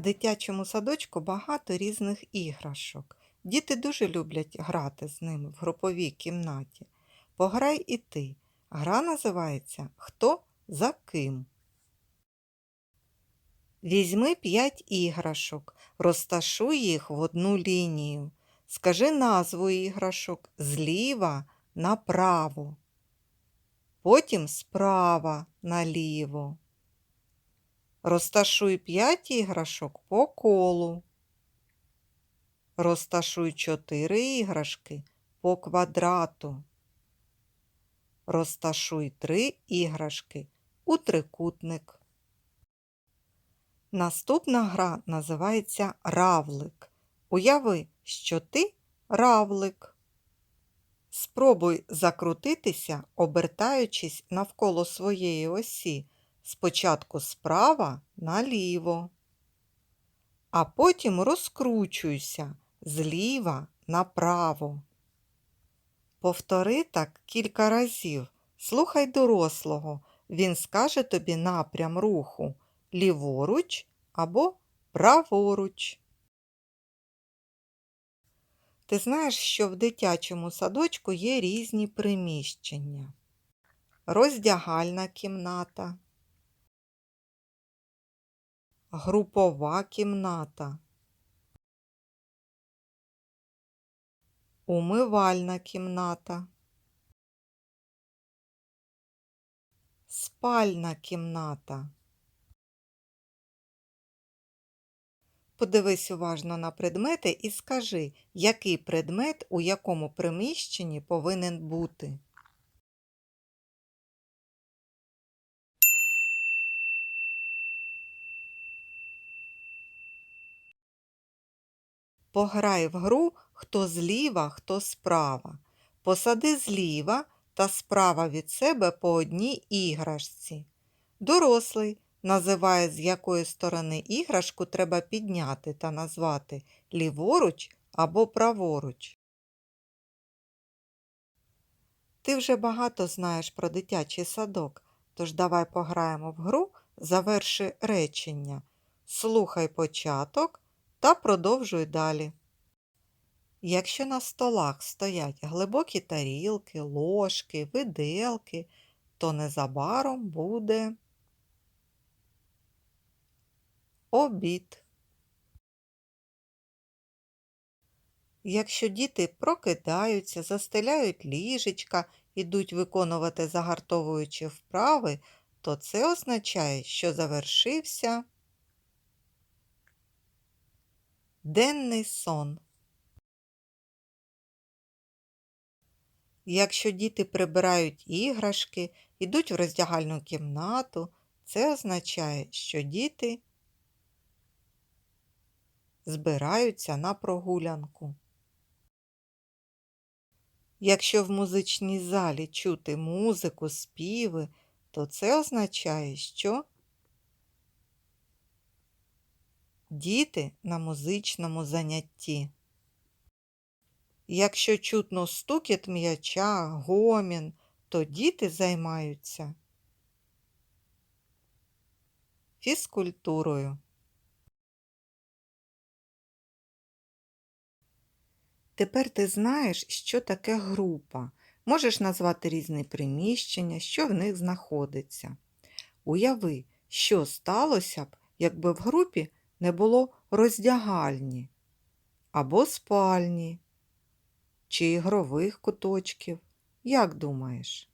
дитячому садочку багато різних іграшок. Діти дуже люблять грати з ними в груповій кімнаті. Пограй і ти. Гра називається Хто за ким. Візьми п'ять іграшок, розташуй їх в одну лінію. Скажи назву іграшок зліва направо, потім справа наліво. Розташуй п'ять іграшок по колу. Розташуй чотири іграшки по квадрату. Розташуй три іграшки у трикутник. Наступна гра називається равлик. Уяви, що ти равлик. Спробуй закрутитися, обертаючись навколо своєї осі, спочатку справа наліво, а потім розкручуйся зліва направо. Повтори так кілька разів. Слухай дорослого, він скаже тобі напрям руху ліворуч або праворуч. Ти знаєш, що в дитячому садочку є різні приміщення. Роздягальна кімната, групова кімната, умивальна кімната, спальна кімната. Подивись уважно на предмети і скажи, який предмет у якому приміщенні повинен бути. Пограй в гру хто зліва, хто справа. Посади зліва та справа від себе по одній іграшці. Дорослий називає, з якої сторони іграшку треба підняти та назвати ліворуч або праворуч. Ти вже багато знаєш про дитячий садок, тож давай пограємо в гру заверши речення. Слухай початок та продовжуй далі. Якщо на столах стоять глибокі тарілки, ложки, виделки, то незабаром буде обід. Якщо діти прокидаються, застеляють ліжечка, ідуть виконувати загартовуючі вправи, то це означає, що завершився денний сон. Якщо діти прибирають іграшки, йдуть в роздягальну кімнату, це означає, що діти збираються на прогулянку. Якщо в музичній залі чути музику, співи, то це означає, що діти на музичному занятті. Якщо чутно стукіт м'яча, гомін, то діти займаються фізкультурою. Тепер ти знаєш, що таке група. Можеш назвати різні приміщення, що в них знаходиться. Уяви, що сталося б, якби в групі не було роздягальні або спальні чи ігрових куточків. Як думаєш?